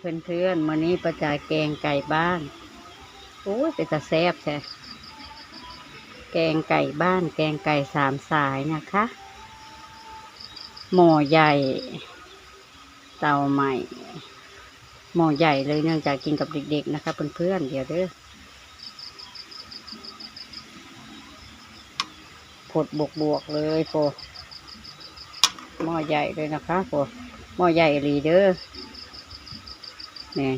เพื่อนๆมื้อนี้ประจาแกงไก่บ้านโอ้ยเป็นตาแซ่บแท้แกงไก่บ้าน แกงไก่สามสายนะคะ หม้อใหญ่ เตาใหม่ หม้อใหญ่เลยเนื่องจากกินกับเด็กๆนะคะเพื่อนๆเดี๋ยวเด้อผดบวกบวกๆเลยโปหม้อใหญ่เลยนะคะโปหม้อใหญ่รีเด้อ นี่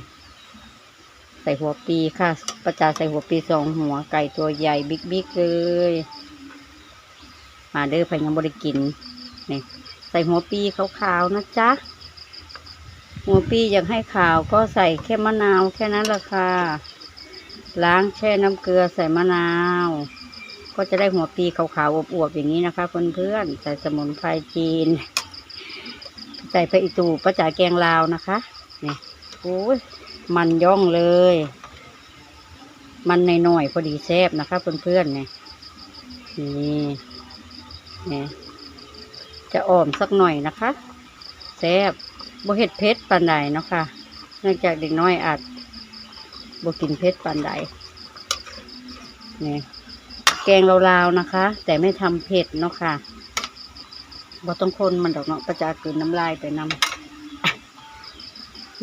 ใส่หัวปีค่ะ ประจาใส่หัวปีสองหัวไก่ตัวใหญ่บิ๊กๆเลย มาเด้อไปยังบริกินนี่ใส่หัวปีขาวๆนะจ๊ะ หัวปีอยากให้ขาวก็ใส่แค่มะนาวแค่นั้นละค่ะ ล้างแช่น้ำเกลือใส่มะนาว ก็จะได้หัวปีขาวๆอวบๆอย่างนี้นะคะเพื่อนๆ ใส่สมุนไพรจีน ใส่ไปอีตูประจ่าแกงลาวนะคะนี่ โอ้ยมันย่องเลย มันในหน่อยพอดีแซบนะคะเพื่อนๆเนี่ยนี่เนี่ยจะอ่อมสักหน่อยนะคะแซบบเห็ดเพชรปานใดเนาะค่ะเนื่องจากเด็กน้อยอาจบกินเพชรปานใดนี่แกงลาวๆนะคะ แต่ไม่ทำเผ็ดเนาะค่ะบ่ต้องคนมันดอกเนาะก็จะกลืนน้ำลายไปนำ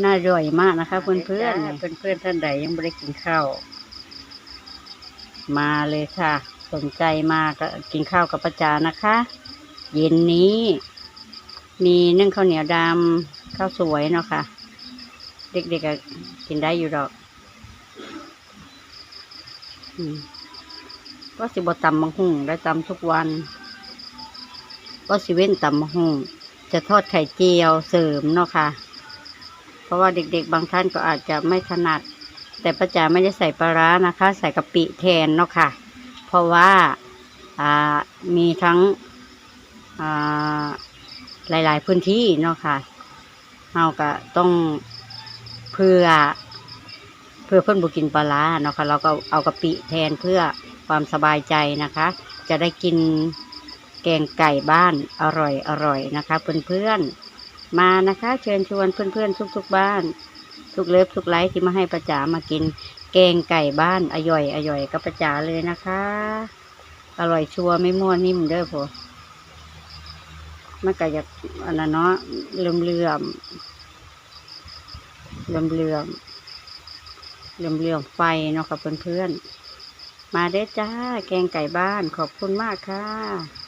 น่าอร่อยมากนะคะ เพื่อนเพื่อนเพื่อนเพื่อนๆท่านใดยังไม่ได้กินข้าว มาเลยค่ะ สนใจมาก็กินข้าวกับประจานะคะ เย็นนี้ มีนึ่งข้าวเหนียวดำข้าวสวยเนาะค่ะ เด็กๆก็กินได้อยู่ดอกอืมก็สิบตำมังหุ่งได้ตำทุกวัน ก็สิเว้นตำมังหุ่งจะทอดไข่เจียวเสริมเนาะค่ะ เพราะว่าเด็กๆ บางท่านก็อาจจะไม่ถนัด แต่ประจาไม่ได้ใส่ปลาร้านะคะ ใส่กะปิแทนเนาะค่ะ เพราะว่าามีทั้งหลาย ๆ พื้นที่เนาะค่ะเราก็ต้องเพื่อเพื่อเพื่อนบุกินปลาร้าเนาะค่ะเราก็เอากะปิแทนเพื่อความสบายใจนะคะ จะได้กินแกงไก่บ้านอร่อยอร่อยนะคะเพื่อนๆ มานะคะ เชิญชวนเพื่อนๆทุกๆบ้าน ทุกเลิฟทุกไลฟ์ที่มาให้ประจามากิน แกงไก่บ้านอร่อยอร่อยกับประจาเลยนะคะ อร่อยชัวร์ไม่มั่วนิ่มเด้อพอมันก็อยากอันนั้นเนาะเลื่อมเลื่อมเลื่อมเลื่อมเลื่อมเลื่อมไฟเนาะค่ะเพื่อนๆมาเด้จ้า แกงไก่บ้านขอบคุณมากค่ะ